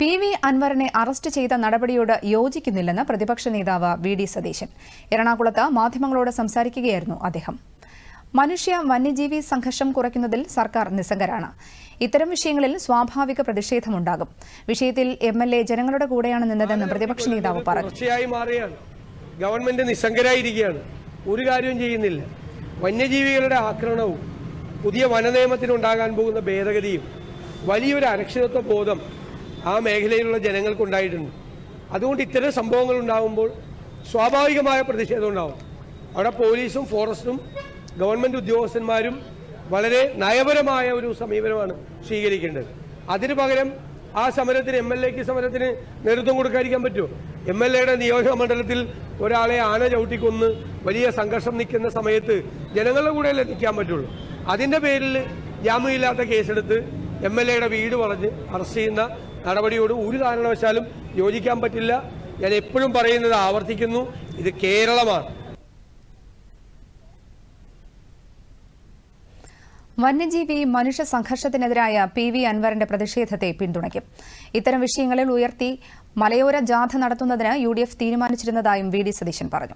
P V അൻവറിനെ arrest ചെയ്ത നടപടിയോട് യോജിക്കുന്നില്ലെന്ന് പ്രതിപക്ഷ നേതാവ് വി ഡി സതീശൻ. എറണാകുളത്ത് മാധ്യമങ്ങളോട് സംസാരിക്കുകയായിരുന്നു അദ്ദേഹം. മനുഷ്യ വന്യജീവി സംഘർഷം കുറയ്ക്കുന്നതിൽ സർക്കാർ നിസ്സംഗരാണ്. ഇത്തരം വിഷയങ്ങളിൽ സ്വാഭാവിക പ്രതിഷേധമുണ്ടാകും. വിഷയത്തിൽ എം എൽ എ ജനങ്ങളുടെ കൂടെയാണ് നിന്നതെന്ന് പ്രതിപക്ഷ നേതാവ് പറഞ്ഞു. ഗവൺമെന്റ് നിസ്സംഗരായിരിക്കുകയാണ്. ഒരു കാര്യവും ചെയ്യുന്നില്ല. വന്യജീവികളുടെ ആക്രമണവും പുതിയ വനനിയമത്തിനുണ്ടാകാൻ പോകുന്ന ഭേദഗതിയും വലിയൊരു അരക്ഷിതത്വ ബോധം ആ മേഖലയിലുള്ള ജനങ്ങൾക്കുണ്ടായിട്ടുണ്ട്. അതുകൊണ്ട് ഇത്തരം സംഭവങ്ങൾ ഉണ്ടാകുമ്പോൾ സ്വാഭാവികമായ പ്രതിഷേധം ഉണ്ടാവും. അവിടെ പോലീസും ഫോറസ്റ്റും ഗവൺമെന്റ് ഉദ്യോഗസ്ഥന്മാരും വളരെ നയപരമായ ഒരു സമീപനമാണ് സ്വീകരിക്കേണ്ടത്. അതിനു പകരം ആ സമരത്തിന് എം എൽ എക്ക് സമരത്തിന് നേതൃത്വം കൊടുക്കാതിരിക്കാൻ പറ്റുമോ? എം എൽ എയുടെ നിയോജക മണ്ഡലത്തിൽ ഒരാളെ ആന ചവിട്ടിക്കൊന്ന് വലിയ സംഘർഷം നിൽക്കുന്ന സമയത്ത് ജനങ്ങളുടെ കൂടെയല്ലേ നിൽക്കാൻ പറ്റുള്ളൂ? അതിന്റെ പേരിൽ ജാമ്യമില്ലാത്ത കേസെടുത്ത് എം എൽ എയുടെ വീട് പറഞ്ഞ് അറസ്റ്റ് ചെയ്യുന്ന നടപടിയോട് ഒരു കാരണവശാലും യോജിക്കാൻ പറ്റില്ല. ഞാൻ എപ്പോഴും പറയുന്നത് ആവർത്തിക്കുന്നു. ഇത് കേരളമാണ്. വന്യജീവി മനുഷ്യ സംഘർഷത്തിനെതിരായ പി വി അൻവറിന്റെ പ്രതിഷേധത്തെ പിന്തുണയ്ക്കും. ഇത്തരം വിഷയങ്ങളിൽ ഉയർത്തി മലയോര ജാഥ നടത്തുന്നതിന് യു തീരുമാനിച്ചിരുന്നതായും വി ഡി സതീശൻ പറഞ്ഞു.